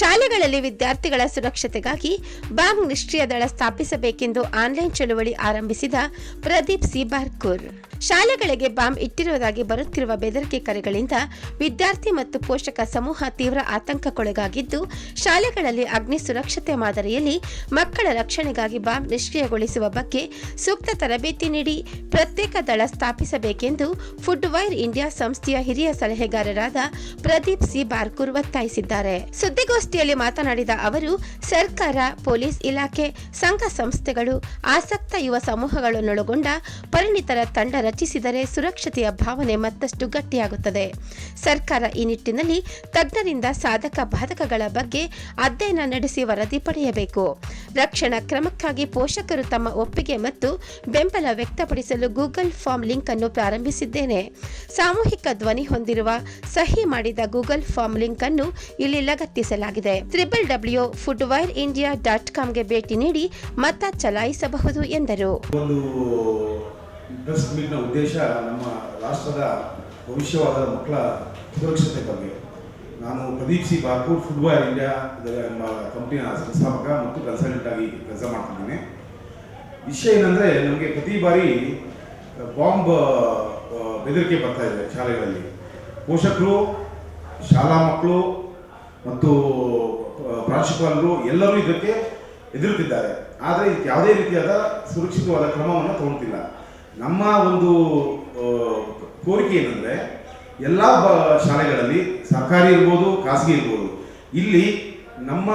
ಶಾಲೆಗಳಲ್ಲಿ ವಿದ್ಯಾರ್ಥಿಗಳ ಸುರಕ್ಷತೆಗಾಗಿ ಬಾಂಬ್ ನಿಷ್ಕ್ರಿಯ ದಳ ಸ್ಥಾಪಿಸಬೇಕೆಂದು ಆನ್ಲೈನ್ ಚಳುವಳಿ ಆರಂಭಿಸಿದ ಪ್ರದೀಪ್ ಸಿ. ಬಾರ್ಕೂರ್. ಶಾಲೆಗಳಿಗೆ ಬಾಂಬ್ ಇಟ್ಟಿರುವುದಾಗಿ ಬರುತ್ತಿರುವ ಬೆದರಿಕೆ ಕರೆಗಳಿಂದ ವಿದ್ಯಾರ್ಥಿ ಮತ್ತು ಪೋಷಕ ಸಮೂಹ ತೀವ್ರ ಆತಂಕಕ್ಕೊಳಗಾಗಿದ್ದು, ಶಾಲೆಗಳಲ್ಲಿ ಅಗ್ನಿ ಸುರಕ್ಷತೆ ಮಾದರಿಯಲ್ಲಿ ಮಕ್ಕಳ ರಕ್ಷಣೆಗಾಗಿ ಬಾಂಬ್ ನಿಷ್ಕ್ರಿಯಗೊಳಿಸುವ ಬಗ್ಗೆ ಸೂಕ್ತ ತರಬೇತಿ ನೀಡಿ ಪ್ರತ್ಯೇಕ ದಳ ಸ್ಥಾಪಿಸಬೇಕೆಂದು ಫುಡ್ ವೈರ್ ಇಂಡಿಯಾ ಸಂಸ್ಥೆಯ ಹಿರಿಯ ಸಲಹೆಗಾರರಾದ ಪ್ರದೀಪ್ ಸಿ. ಬಾರ್ಕೂರ್ ಒತ್ತಾಯಿಸಿದ್ದಾರೆ. ಸುದ್ದಿಗೋಷ್ಠಿಯಲ್ಲಿ ಮಾತನಾಡಿದ ಅವರು, ಸರ್ಕಾರ, ಪೊಲೀಸ್ ಇಲಾಖೆ, ಸಂಘ ಸಂಸ್ಥೆಗಳು, ಆಸಕ್ತ ಯುವ ಸಮೂಹಗಳನ್ನೊಳಗೊಂಡ ಪರಿಣಿತರ ತಂಡ ರಚಿಸಿದರೆ ಸುರಕ್ಷತೆಯ ಭಾವನೆ ಮತ್ತಷ್ಟು ಗಟ್ಟಿಯಾಗುತ್ತದೆ. ಸರ್ಕಾರ ಈ ನಿಟ್ಟಿನಲ್ಲಿ ತಜ್ಞರಿಂದ ಸಾಧಕ ಬಾಧಕಗಳ ಬಗ್ಗೆ ಅಧ್ಯಯನ ನಡೆಸಿ ವರದಿ ಪಡೆಯಬೇಕು. ರಕ್ಷಣಾ ಕ್ರಮಕ್ಕಾಗಿ ಪೋಷಕರು ತಮ್ಮ ಒಪ್ಪಿಗೆ ಮತ್ತು ಬೆಂಬಲ ವ್ಯಕ್ತಪಡಿಸಲು ಗೂಗಲ್ ಫಾರ್ಮ್ ಲಿಂಕ್ ಅನ್ನು ಪ್ರಾರಂಭಿಸಿದ್ದೇನೆ. ಸಾಮೂಹಿಕ ಧ್ವನಿ ಹೊಂದಿರುವ ಸಹಿ ಮಾಡಿದ ಗೂಗಲ್ ಫಾರ್ಮ್ ಲಿಂಕ್ ಅನ್ನು ಇಲ್ಲಿ ಲಗತ್ತಿಸಲಾಗಿದೆ. Triple W food wire India dot ಕಾಮ್ಗೆ ಭೇಟಿ ನೀಡಿ ಮತ ಚಲಾಯಿಸಬಹುದು ಎಂದರು. ಪ್ರೆಸ್ ಮೀಟ್ನ ಉದ್ದೇಶ ನಮ್ಮ ರಾಷ್ಟ್ರದ ಭವಿಷ್ಯವಾದ ಮಕ್ಕಳ ಸುರಕ್ಷತೆ ಬಗ್ಗೆ. ನಾನು Pradeep C Barkur football India ಎಂಬ ಕಂಪನಿಯ ಸಂಸ್ಥಾಪಕ ಮತ್ತು ಕನ್ಸಲ್ಟೆಂಟ್ ಆಗಿ ಕೆಲಸ ಮಾಡ್ತಿದ್ದೇನೆ. ವಿಷಯ ಏನಂದರೆ ನಮಗೆ ಪ್ರತಿ ಬಾರಿ ಬಾಂಬ್ ಬೆದರಿಕೆ ಬರ್ತಾ ಇದೆ ಶಾಲೆಗಳಲ್ಲಿ. ಪೋಷಕರು, ಶಾಲಾ ಮಕ್ಕಳು ಮತ್ತು ಪ್ರಾಂಶುಪಾಲರು ಎಲ್ಲರೂ ಇದಕ್ಕೆ ಎದುರುತ್ತಿದ್ದಾರೆ. ಆದರೆ ಇದಕ್ಕೆ ಯಾವುದೇ ರೀತಿಯಾದ ಸುರಕ್ಷಿತವಾದ ಕ್ರಮವನ್ನು ತಗೊಳ್ತಿಲ್ಲ. ನಮ್ಮ ಒಂದು ಕೋರಿಕೆ ಏನಂದರೆ, ಎಲ್ಲ ಬ, ಶಾಲೆಗಳಲ್ಲಿ ಸರ್ಕಾರಿ ಇರ್ಬೋದು, ಖಾಸಗಿ ಇರ್ಬೋದು, ಇಲ್ಲಿ ನಮ್ಮ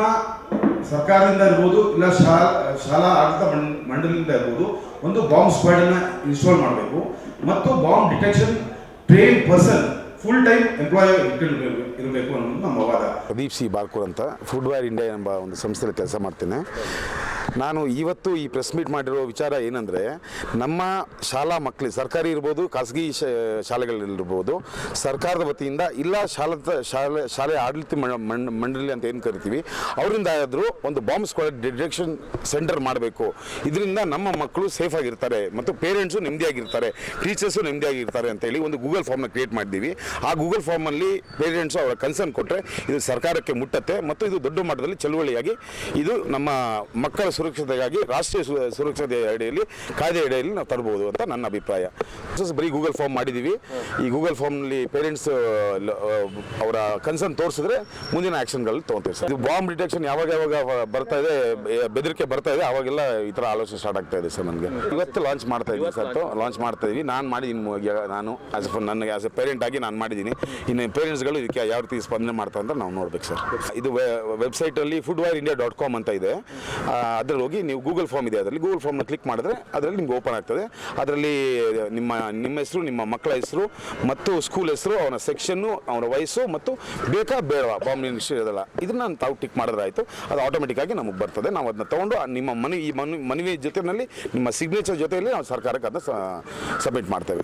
ಸರ್ಕಾರದಿಂದ ಇರ್ಬೋದು, ಇಲ್ಲ ಶಾ ಶಾಲಾ ಆಡಳಿತ ಮಂಡ್- ಮಂಡಳಿಯಿಂದ ಇರ್ಬೋದು, ಒಂದು ಬಾಂಬ್ ಸ್ಕ್ವಾಡನ್ನು ಇನ್ಸ್ಟಾಲ್ ಮಾಡಬೇಕು. ಮತ್ತು bomb detection train person full time employ ಇರಬೇಕು ಅನ್ನೋದು ನಮ್ಮ ವಾದ. ಪ್ರದೀಪ್ ಸಿ ಬಾರ್ಕೂರ್ ಅಂತ ಫುಡ್ ಫುಡ್ವೇರ್ ಇಂಡಿಯಾ ಎಂಬ ಒಂದು ಸಂಸ್ಥೆಯಲ್ಲಿ ಕೆಲಸ ಮಾಡ್ತೇನೆ. ನಾನು ಇವತ್ತು ಈ ಪ್ರೆಸ್ ಮೀಟ್ ಮಾಡಿರೋ ವಿಚಾರ ಏನಂದರೆ, ನಮ್ಮ ಶಾಲಾ ಮಕ್ಕಳು ಸರ್ಕಾರಿ ಇರ್ಬೋದು, ಖಾಸಗಿ ಶ, ಶಾಲೆಗಳಲ್ಲಿರ್ಬೋದು, ಸರ್ಕಾರದ ವತಿಯಿಂದ ಇಲ್ಲ ಶಾಲಾ ಶಾಲೆ ಶಾಲೆ ಆಡಳಿತ ಮಂಡ- ಮಂಡ- ಮಂಡಳಿ ಅಂತ ಏನು ಕರಿತೀವಿ, ಅವರಿಂದ ಆದರೂ ಒಂದು ಬಾಂಬ್ ಸ್ಕ್ವಾಡ್ ಡಿಟೆಕ್ಷನ್ ಸೆಂಟರ್ ಮಾಡಬೇಕು. ಇದರಿಂದ ನಮ್ಮ ಮಕ್ಕಳು ಸೇಫ್ ಆಗಿರ್ತಾರೆ ಮತ್ತು ಪೇರೆಂಟ್ಸು ನೆಮ್ಮದಿಯಾಗಿರ್ತಾರೆ ಟೀಚರ್ಸು ನೆಮ್ಮದಿಯಾಗಿರ್ತಾರೆ ಅಂತೇಳಿ ಒಂದು ಗೂಗಲ್ ಫಾರ್ಮ್ನ ಕ್ರಿಯೇಟ್ ಮಾಡಿದ್ದೀವಿ. ಆ ಗೂಗಲ್ ಫಾರ್ಮಲ್ಲಿ ಪೇರೆಂಟ್ಸು ಅವರ ಕನ್ಸರ್ನ್ ಕೊಟ್ಟರೆ ಇದು ಸರ್ಕಾರಕ್ಕೆ ಮುಟ್ಟತ್ತೆ ಮತ್ತು ಇದು ದೊಡ್ಡ ಮಟ್ಟದಲ್ಲಿ ಚಳುವಳಿಯಾಗಿ ಇದು ನಮ್ಮ ಮಕ್ಕಳ ಸುರಕ್ಷತೆಗಾಗಿ, ರಾಷ್ಟ್ರೀಯ ಸುರಕ್ಷತೆ ಅಡಿಯಲ್ಲಿ, ಕಾಯ್ದೆ ಅಡಿಯಲ್ಲಿ ನಾವು ತರಬಹುದು ಅಂತ ನನ್ನ ಅಭಿಪ್ರಾಯ. ಬರೀ ಗೂಗಲ್ ಫಾರ್ಮ್ ಮಾಡಿದ್ದೀವಿ ಈ ಗೂಗಲ್ ಫಾರ್ಮ್ನಲ್ಲಿ ಪೇರೆಂಟ್ಸ್ ಅವರ ಕನ್ಸರ್ನ್ ತೋರಿಸಿದ್ರೆ ಮುಂದಿನ ಆ್ಯಕ್ಷನ್ಗಳು ತೊಗೊತೀವಿ ಸರ್. ಇದು ಬಾಂಬ್ ಡಿಟೆಕ್ಷನ್ ಯಾವಾಗ ಯಾವಾಗ ಬರ್ತಾ ಇದೆ ಬೆದರಿಕೆ ಬರ್ತಾ ಇದೆ, ಅವಾಗೆಲ್ಲ ಈ ಥರ ಆಲೋಚನೆ ಸ್ಟಾರ್ಟ್ ಆಗ್ತಾ ಇದೆ ಸರ್ ನನಗೆ. ಇವತ್ತು ಲಾಂಚ್ ಮಾಡ್ತಾ ಇದ್ದೀವಿ ಸರ್ ಲಾಂಚ್ ಮಾಡ್ತಾ ಇದ್ದೀವಿ ನಾನು ಮಾಡಿದ್ದೀನಿ ನಾನು ಆಸ್ ಎ ನನಗೆ ಆಸ್ ಎ ಪೇರೆಂಟ್ ಆಗಿ ನಾನು ಮಾಡಿದ್ದೀನಿ ಇನ್ನು ಪೇರೆಂಟ್ಸ್ಗಳು ಇದಕ್ಕೆ ಯಾವ ರೀತಿ ಸ್ಪಂದನೆ ಮಾಡ್ತಾರೆ ಅಂತ ನಾವು ನೋಡ್ಬೇಕು ಸರ್. ಇದು ವೆಬ್ಸೈಟಲ್ಲಿ food wire India dot com ಅಂತ ಇದೆ. ಅದರಲ್ಲಿ ಹೋಗಿ ನೀವು ಗೂಗಲ್ ಫಾರ್ಮ್ ಇದೆ. ಅದರಲ್ಲಿ ಗೂಗಲ್ ಫಾರ್ಮ್ನ ಕ್ಲಿಕ್ ಮಾಡಿದ್ರೆ ಅದರಲ್ಲಿ ನಿಮ್ಗೆ ಓಪನ್ ಆಗ್ತದೆ. ಅದರಲ್ಲಿ ನಿಮ್ಮ ನಿಮ್ಮ ಹೆಸರು, ನಿಮ್ಮ ಮಕ್ಕಳ ಹೆಸರು ಮತ್ತು ಸ್ಕೂಲ್ ಹೆಸರು, ಅವನ ಸೆಕ್ಷನ್ನು ಅವನ ವಯಸ್ಸು ಮತ್ತು ಬೇಕಾ ಬೇಡವಾ ಬಾಂಬ್ ಇರೋದಲ್ಲ ಇದನ್ನ ತಾವು ಟಿಕ್ ಮಾಡಿದ್ರೆ ಆಯಿತು. ಅದು ಆಟೋಮೆಟಿಕ್ ಆಗಿ ನಮಗೆ ಬರ್ತದೆ. ನಾವು ಅದನ್ನ ತೊಗೊಂಡು ನಿಮ್ಮ ಮನೆ, ಈ ಮನವಿ ಮನವಿ ಜೊತೆಯಲ್ಲಿ, ನಿಮ್ಮ ಸಿಗ್ನೇಚರ್ ಜೊತೆಯಲ್ಲಿ ನಾವು ಸರ್ಕಾರಕ್ಕೆ ಅದನ್ನ ಸಬ್ಮಿಟ್ ಮಾಡ್ತೇವೆ.